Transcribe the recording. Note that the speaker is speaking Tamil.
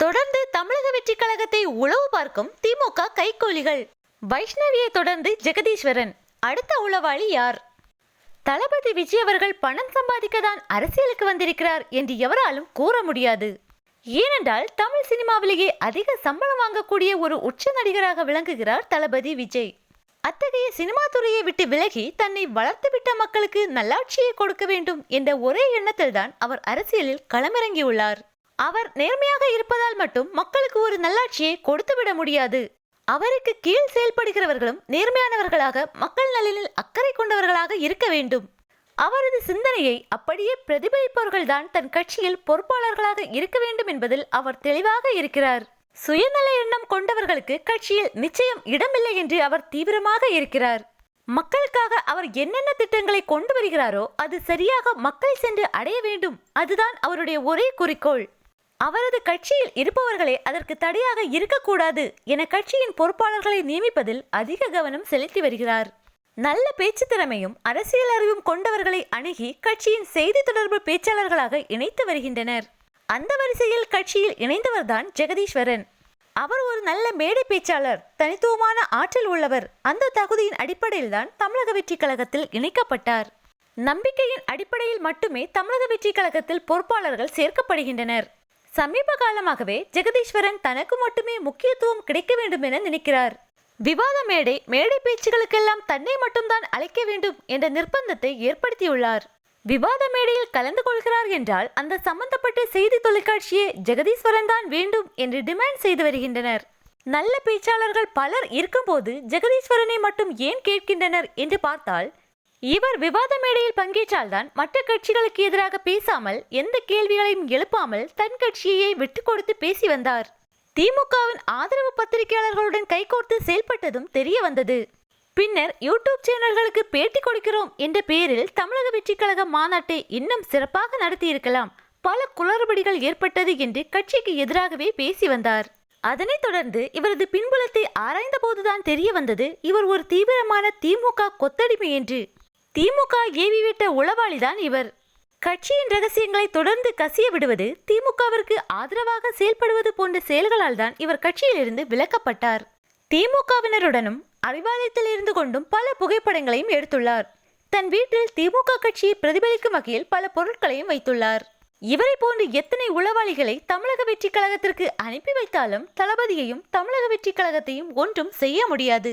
தொடர்ந்து தமிழக வெற்றி கழகத்தை உளவு பார்க்கும் திமுக கைக்கூலிகள் வைஷ்ணவியை தொடர்ந்து ஜெகதீஸ்வரன் அடுத்த உளவாளி யார்? தளபதி விஜய் அவர்கள் பணம் சம்பாதிக்க தான் அரசியலுக்கு வந்திருக்கிறார் என்று எவராலும் கூற முடியாது. ஏனென்றால் தமிழ் சினிமாவிலேயே அதிக சம்பளம் வாங்கக்கூடிய ஒரு உச்ச நடிகராக விளங்குகிறார் தளபதி விஜய். அத்தகைய சினிமா துறையை விட்டு விலகி தன்னை வளர்த்துவிட்ட மக்களுக்கு நல்லாட்சியை கொடுக்க வேண்டும் என்ற ஒரே எண்ணத்தில்தான் அவர் அரசியலில் களமிறங்கியுள்ளார். அவர் நேர்மையாக இருப்பதால் மட்டும் மக்களுக்கு ஒரு நல்லாட்சியை கொடுத்துவிட முடியாது. அவருக்கு கீழ் செயல்படுகிறவர்களும் நேர்மையானவர்களாக மக்கள் நலனில் அக்கறை கொண்டவர்களாக இருக்க வேண்டும். அவரது சிந்தனையை அப்படியே பிரதிபலிப்பவர்கள்தான் தன் கட்சியில் பொறுப்பாளர்களாக இருக்க வேண்டும் என்பதில் அவர் தெளிவாக இருக்கிறார். சுயநல எண்ணம் கொண்டவர்களுக்கு கட்சியில் நிச்சயம் இடமில்லை என்று அவர் தீவிரமாக இருக்கிறார். மக்களுக்காக அவர் என்னென்ன திட்டங்களை கொண்டு வருகிறாரோ அது சரியாக மக்கள் சென்று அடைய வேண்டும். அதுதான் அவருடைய ஒரே குறிக்கோள். அவரது கட்சியில் இருப்பவர்களே அதற்கு தடையாக இருக்கக்கூடாது என கட்சியின் பொறுப்பாளர்களை நியமிப்பதில் அதிக கவனம் செலுத்தி வருகிறார். நல்ல பேச்சு திறமையும் அரசியல் அறிவும் கொண்டவர்களை அணுகி கட்சியின் செய்தி தொடர்பு பேச்சாளர்களாக இணைத்து வருகின்றனர். அந்த வரிசையில் கட்சியில் இணைந்தவர்தான் ஜெகதீஸ்வரன். அவர் ஒரு நல்ல மேடை பேச்சாளர் தனித்துவமான ஆற்றல் உள்ளவர். அந்த தகுதியின் அடிப்படையில்தான் தமிழக வெற்றி கழகத்தில் இணைக்கப்பட்டார். நம்பிக்கையின் அடிப்படையில் மட்டுமே தமிழக வெற்றி கழகத்தில் பொறுப்பாளர்கள் சேர்க்கப்படுகின்றனர். சமீப காலமாகவே ஜெகதீஸ்வரன் தனக்கு மட்டுமே முக்கியத்துவம் கிடைக்க வேண்டும் என நினைக்கிறார். விவாத மேடை மேடை பேச்சுகளுக்கெல்லாம் தன்னை மட்டும்தான் அழைக்க வேண்டும் என்ற நிர்பந்தத்தை ஏற்படுத்தியுள்ளார். விவாத மேடையில் கலந்து கொள்கிறார் என்றால் அந்த சம்பந்தப்பட்ட செய்தி தொலைக்காட்சியை ஜெகதீஸ்வரன் தான் வேண்டும் என்று டிமாண்ட் செய்து வருகின்றனர். நல்ல பேச்சாளர்கள் பலர் இருக்கும்போது ஜெகதீஸ்வரனை மட்டும் ஏன் கேட்கின்றனர் என்று பார்த்தால் இவர் விவாத மேடையில் பங்கேற்றால்தான் மற்ற கட்சிகளுக்கு எதிராக பேசாமல் எந்த கேள்விகளையும் எழுப்பாமல் தன் கட்சியை விட்டு கொடுத்து பேசி வந்தார். திமுகவின் ஆதரவு பத்திரிகையாளர்களுடன் கைகோர்த்து செயல்பட்டதும் தெரிய வந்தது. பின்னர் யூடியூப் சேனல்களுக்கு பேட்டி கொடுக்கிறோம் என்ற பெயரில் தமிழக வெற்றிக் கழக மாநாட்டை இன்னும் சிறப்பாக நடத்தியிருக்கலாம். பல குளறுபடிகள் ஏற்பட்டது என்று கட்சிக்கு எதிராகவே பேசி வந்தார். அதனைத் தொடர்ந்து இவரது பின்புலத்தை ஆராய்ந்த போதுதான் தெரிய வந்தது இவர் ஒரு தீவிரமான திமுக கொத்தடிமை என்று. திமுக ஏவிவிட்ட உளவாளிதான் இவர். கட்சியின் ரகசியங்களை தொடர்ந்து கசிய விடுவது திமுகவிற்கு ஆதரவாக செயல்படுவது போன்ற செயல்களால் தான் இவர் கட்சியிலிருந்து விலக்கப்பட்டார். திமுகவினருடனும் அறிவாலயத்தில் இருந்து கொண்டும் பல புகைப்படங்களையும் எடுத்துள்ளார். தன் வீட்டில் திமுக கட்சியை பிரதிபலிக்கும் வகையில் பல பொருட்களையும் வைத்துள்ளார். இவரை போன்று எத்தனை உளவாளிகளை தமிழக வெற்றி கழகத்திற்கு அனுப்பி வைத்தாலும் தளபதியையும் தமிழக வெற்றி கழகத்தையும் ஒன்றும் செய்ய முடியாது.